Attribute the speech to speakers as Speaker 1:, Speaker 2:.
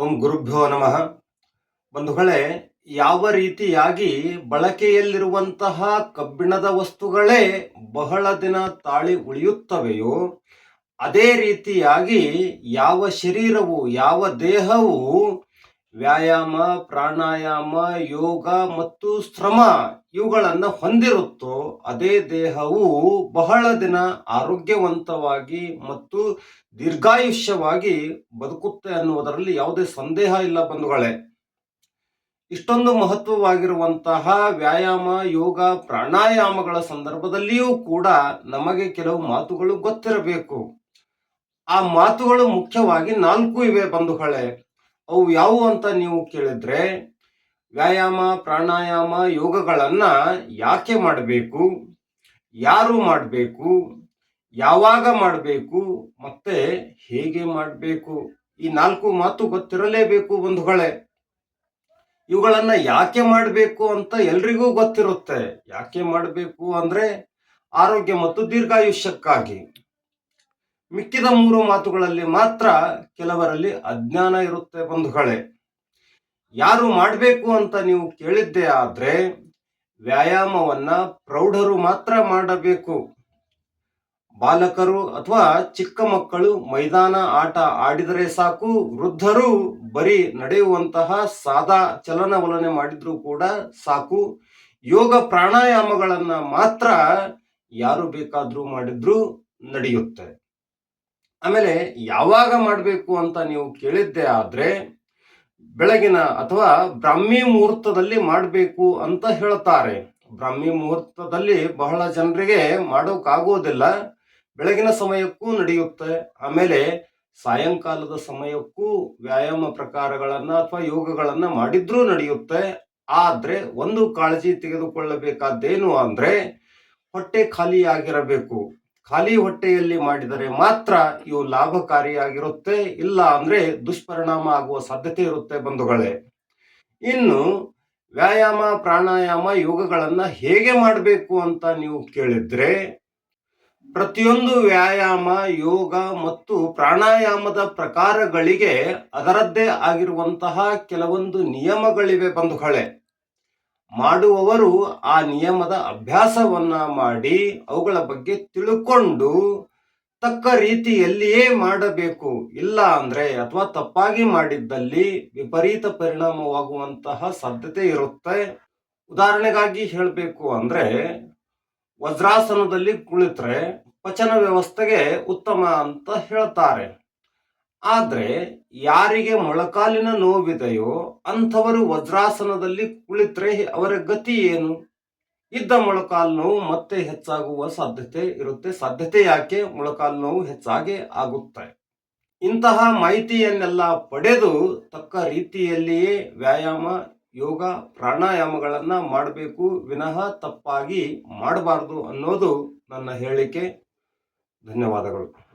Speaker 1: ಓಂ ಗುರುಭ್ಯೋ ನಮಃ. ಬಂಧುಗಳೇ, ಯಾವ ರೀತಿಯಾಗಿ ಬಳಕೆಯಲ್ಲಿರುವಂತಹ ಕಬ್ಬಿಣದ ವಸ್ತುಗಳೇ ಬಹಳ ದಿನ ತಾಳಿ ಉಳಿಯುತ್ತವೆಯೋ, ಅದೇ ರೀತಿಯಾಗಿ ಯಾವ ಶರೀರವು, ಯಾವ ದೇಹವು ವ್ಯಾಯಾಮ, ಪ್ರಾಣಾಯಾಮ, ಯೋಗ ಮತ್ತು ಶ್ರಮ ಇವುಗಳನ್ನು ಹೊಂದಿರುತ್ತೋ ಅದೇ ದೇಹವು ಬಹಳ ದಿನ ಆರೋಗ್ಯವಂತವಾಗಿ ಮತ್ತು ದೀರ್ಘಾಯುಷ್ಯವಾಗಿ ಬದುಕುತ್ತೆ ಅನ್ನುವುದರಲ್ಲಿ ಯಾವುದೇ ಸಂದೇಹ ಇಲ್ಲ ಬಂಧುಗಳೇ. ಇಷ್ಟೊಂದು ಮಹತ್ವವಾಗಿರುವಂತಹ ವ್ಯಾಯಾಮ, ಯೋಗ, ಪ್ರಾಣಾಯಾಮಗಳ ಸಂದರ್ಭದಲ್ಲಿಯೂ ಕೂಡ ನಮಗೆ ಕೆಲವು ಮಾತುಗಳು ಗೊತ್ತಿರಬೇಕು. ಆ ಮಾತುಗಳು ಮುಖ್ಯವಾಗಿ ನಾಲ್ಕು ಇವೆ ಬಂಧುಗಳೇ. ಅವು ಯಾವುವು ಅಂತ ನೀವು ಕೇಳಿದ್ರೆ ವ್ಯಾಯಾಮ, ಪ್ರಾಣಾಯಾಮ ಯೋಗಗಳನ್ನು ಯಾಕೆ ಮಾಡಬೇಕು, ಯಾರು ಮಾಡಬೇಕು, ಯಾವಾಗ ಮಾಡಬೇಕು, ಮತ್ತೆ ಹೇಗೆ ಮಾಡಬೇಕು, ಈ ನಾಲ್ಕು ಮಾತು ಗೊತ್ತಿರಲೇಬೇಕು ಬಂಧುಗಳೇ. ಇವುಗಳನ್ನು ಯಾಕೆ ಮಾಡಬೇಕು ಅಂತ ಎಲ್ರಿಗೂ ಗೊತ್ತಿರುತ್ತೆ. ಯಾಕೆ ಮಾಡಬೇಕು ಅಂದ್ರೆ ಆರೋಗ್ಯ ಮತ್ತು ದೀರ್ಘಾಯುಷ್ಯಕ್ಕಾಗಿ. ಮಿಕ್ಕಿದ ಮೂರು ಮಾತುಗಳಲ್ಲಿ ಮಾತ್ರ ಕೆಲವರಲ್ಲಿ ಅಜ್ಞಾನ ಇರುತ್ತೆ ಬಂಧುಗಳೇ. ಯಾರು ಮಾಡಬೇಕು ಅಂತ ನೀವು ಕೇಳಿದ್ದೇ ಆದರೆ ವ್ಯಾಯಾಮವನ್ನ ಪ್ರೌಢರು ಮಾತ್ರ ಮಾಡಬೇಕು. ಬಾಲಕರು ಅಥವಾ ಚಿಕ್ಕ ಮಕ್ಕಳು ಮೈದಾನ ಆಟ ಆಡಿದರೆ ಸಾಕು, ವೃದ್ಧರು ಬರೀ ನಡೆಯುವಂತಹ ಸಾದಾ ಚಲನವಲನೆ ಮಾಡಿದ್ರು ಕೂಡ ಸಾಕು. ಯೋಗ ಪ್ರಾಣಾಯಾಮಗಳನ್ನು ಮಾತ್ರ ಯಾರು ಬೇಕಾದರೂ ಮಾಡಿದ್ರು ನಡೆಯುತ್ತೆ. ಆಮೇಲೆ ಯಾವಾಗ ಮಾಡಬೇಕು ಅಂತ ನೀವು ಕೇಳಿದ್ದೆ ಆದರೆ ಬೆಳಗಿನ ಅಥವಾ ಬ್ರಾಹ್ಮಿ ಮುಹೂರ್ತದಲ್ಲಿ ಮಾಡಬೇಕು ಅಂತ ಹೇಳ್ತಾರೆ. ಬ್ರಾಹ್ಮಿ ಮುಹೂರ್ತದಲ್ಲಿ ಬಹಳ ಜನರಿಗೆ ಮಾಡೋಕ್ಕಾಗೋದಿಲ್ಲ ಬೆಳಗಿನ ಸಮಯಕ್ಕೂ ನಡೆಯುತ್ತೆ. ಆಮೇಲೆ ಸಾಯಂಕಾಲದ ಸಮಯಕ್ಕೂ ವ್ಯಾಯಾಮ ಪ್ರಕಾರಗಳನ್ನು ಅಥವಾ ಯೋಗಗಳನ್ನು ಮಾಡಿದ್ರೂ ನಡೆಯುತ್ತೆ. ಆದರೆ ಒಂದು ಕಾಳಜಿ ತೆಗೆದುಕೊಳ್ಳಬೇಕಾದ್ದೇನು ಅಂದ್ರೆ ಹೊಟ್ಟೆ ಖಾಲಿಯಾಗಿರಬೇಕು. ಖಾಲಿ ಹೊಟ್ಟೆಯಲ್ಲಿ ಮಾಡಿದರೆ ಮಾತ್ರ ಇವು ಲಾಭಕಾರಿಯಾಗಿರುತ್ತೆ, ಇಲ್ಲ ಅಂದ್ರೆ ದುಷ್ಪರಿಣಾಮ ಆಗುವ ಸಾಧ್ಯತೆ ಇರುತ್ತೆ ಬಂಧುಗಳೇ. ಇನ್ನು ವ್ಯಾಯಾಮ, ಪ್ರಾಣಾಯಾಮ, ಯೋಗಗಳನ್ನ ಹೇಗೆ ಮಾಡಬೇಕು ಅಂತ ನೀವು ಕೇಳಿದ್ರೆ, ಪ್ರತಿಯೊಂದು ವ್ಯಾಯಾಮ, ಯೋಗ ಮತ್ತು ಪ್ರಾಣಾಯಾಮದ ಪ್ರಕಾರಗಳಿಗೆ ಅದರದ್ದೇ ಆಗಿರುವಂತಹ ಕೆಲವೊಂದು ನಿಯಮಗಳಿವೆ ಬಂಧುಗಳೇ. ಮಾಡುವವರು ಆ ನಿಯಮದ ಅಭ್ಯಾಸವನ್ನ ಮಾಡಿ ಅವುಗಳ ಬಗ್ಗೆ ತಿಳ್ಕೊಂಡು ತಕ್ಕ ರೀತಿಯಲ್ಲಿಯೇ ಮಾಡಬೇಕು. ಇಲ್ಲ ಅಂದ್ರೆ ಅಥವಾ ತಪ್ಪಾಗಿ ಮಾಡಿದ್ದಲ್ಲಿ ವಿಪರೀತ ಪರಿಣಾಮವಾಗುವಂತಹ ಸಾಧ್ಯತೆ ಇರುತ್ತೆ. ಉದಾಹರಣೆಗಾಗಿ ಹೇಳಬೇಕು ಅಂದ್ರೆ ವಜ್ರಾಸನದಲ್ಲಿ ಕುಳಿತರೆ ಪಚನ ವ್ಯವಸ್ಥೆಗೆ ಉತ್ತಮ ಅಂತ ಹೇಳ್ತಾರೆ. ಆದ್ರೆ ಯಾರಿಗೆ ಮೊಳಕಾಲಿನ ನೋವಿದೆಯೋ ಅಂಥವರು ವಜ್ರಾಸನದಲ್ಲಿ ಕುಳಿತರೆ ಅವರ ಗತಿ ಏನು? ಇದ್ದ ಮೊಳಕಾಲು ನೋವು ಮತ್ತೆ ಹೆಚ್ಚಾಗುವ ಸಾಧ್ಯತೆ ಇರುತ್ತೆ. ಸಾಧ್ಯತೆ ಯಾಕೆ? ಮೊಳಕಾಲು ನೋವು ಹೆಚ್ಚಾಗಿ ಆಗುತ್ತೆ. ಇಂತಹ ಮಾಹಿತಿಯನ್ನೆಲ್ಲ ಪಡೆದು ತಕ್ಕ ರೀತಿಯಲ್ಲಿಯೇ ವ್ಯಾಯಾಮ, ಯೋಗ, ಪ್ರಾಣಾಯಾಮಗಳನ್ನು ಮಾಡಬೇಕು. ವಿನಃ ತಪ್ಪಾಗಿ ಮಾಡಬಾರ್ದು ಅನ್ನೋದು ನನ್ನ ಹೇಳಿಕೆ. ಧನ್ಯವಾದಗಳು.